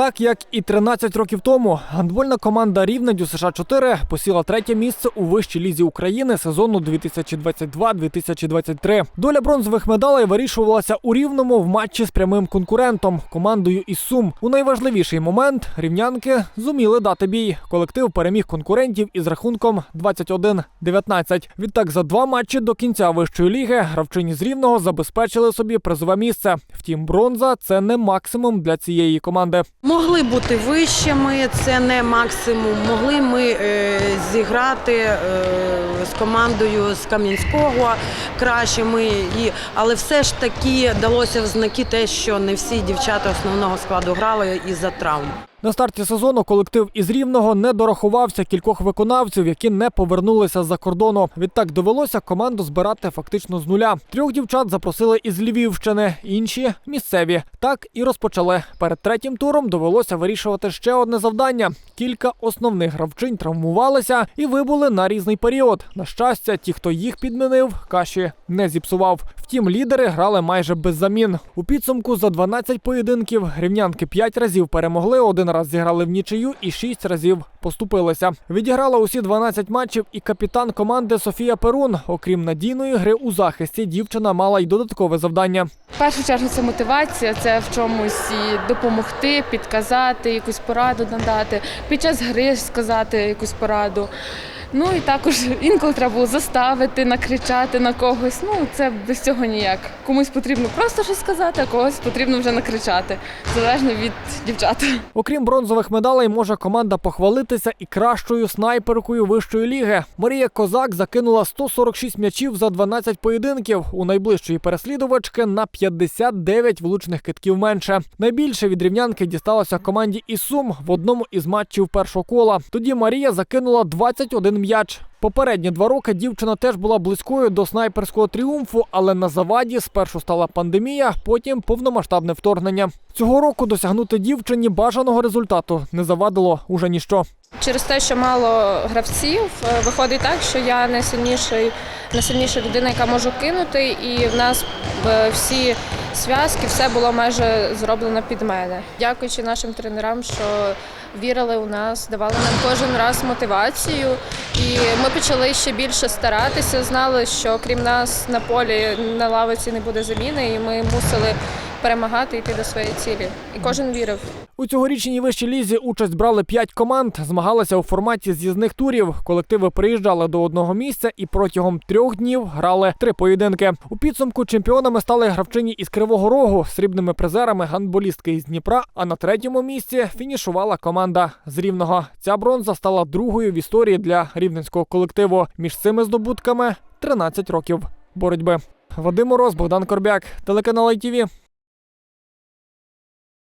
Так як і 13 років тому, гандбольна команда Рівне ДЮСШ 4 посіла третє місце у вищій лізі України сезону 2022-2023. Доля бронзових медалей вирішувалася у рівному в матчі з прямим конкурентом командою із Сум. У найважливіший момент рівнянки зуміли дати бій. Колектив переміг конкурентів із рахунком 21-19. Відтак за два матчі до кінця вищої ліги гравчині з рівного забезпечили собі призове місце. Втім, бронза це не максимум для цієї команди. Могли бути вищими, це не максимум. Могли ми е, зіграти е, з командою з Кам'янського кращими, і, але все ж таки далося в знаки те, що не всі дівчата основного складу грали із-за травм. На старті сезону колектив із Рівного не дорахувався кількох виконавців, які не повернулися з-за кордону. Відтак довелося команду збирати фактично з нуля. Трьох дівчат запросили із Львівщини, інші місцеві. Так і розпочали. Перед третім туром довелося вирішувати ще одне завдання. Кілька основних гравчинь травмувалися і вибули на різний період. На щастя, ті, хто їх підмінив, каші не зіпсував. Втім, лідери грали майже без замін. У підсумку за 12 поєдинків рівнянки 5 разів перемогли, один раз зіграли в нічию і шість разів поступилися. Відіграла усі 12 матчів і капітан команди Софія Перун. Окрім надійної гри у захисті, дівчина мала й додаткове завдання. В першу чергу це мотивація, це в чомусь допомогти, підказати, якусь пораду надати, під час гри сказати якусь пораду. Ну і також інколи треба було заставити, накричати на когось. Ну це без цього ніяк. Комусь потрібно просто щось сказати, а когось потрібно вже накричати. Залежно від дівчат. Окрім бронзових медалей, може команда похвалитися і кращою снайперкою вищої ліги. Марія Козак закинула 146 м'ячів за 12 поєдинків. У найближчої переслідувачки на 59 влучних китків менше. Найбільше від рівнянки дісталося команді із Сум в одному із матчів першого кола. Тоді Марія закинула 21 м'яч. Попередні два роки дівчина теж була близькою до снайперського тріумфу, але на заваді спершу стала пандемія, потім повномасштабне вторгнення. Цього року досягнути дівчині бажаного результату не завадило уже ніщо. Через те, що мало гравців, е, виходить так, що я найсильніший, найсильніша людина, яка можу кинути, і в нас е, всі зв'язки, все було майже зроблено під мене. Дякуючи нашим тренерам, що вірили у нас, давали нам кожен раз мотивацію. І ми почали ще більше старатися. Знали, що крім нас на полі на лавиці не буде заміни, і ми мусили перемагати йти до своєї цілі. І кожен вірив. У цьогорічній вищій лізі участь брали п'ять команд, змагалися у форматі з'їзних турів. Колективи приїжджали до одного місця і протягом трьох днів грали три поєдинки. У підсумку чемпіонами стали гравчині із Кривого Рогу, срібними призерами гандболістки із Дніпра. А на третьому місці фінішувала команда з Рівного. Ця бронза стала другою в історії для рівненського колективу. Між цими здобутками 13 років боротьби. Вадим Мороз, Богдан Корбяк, телеканал ITV.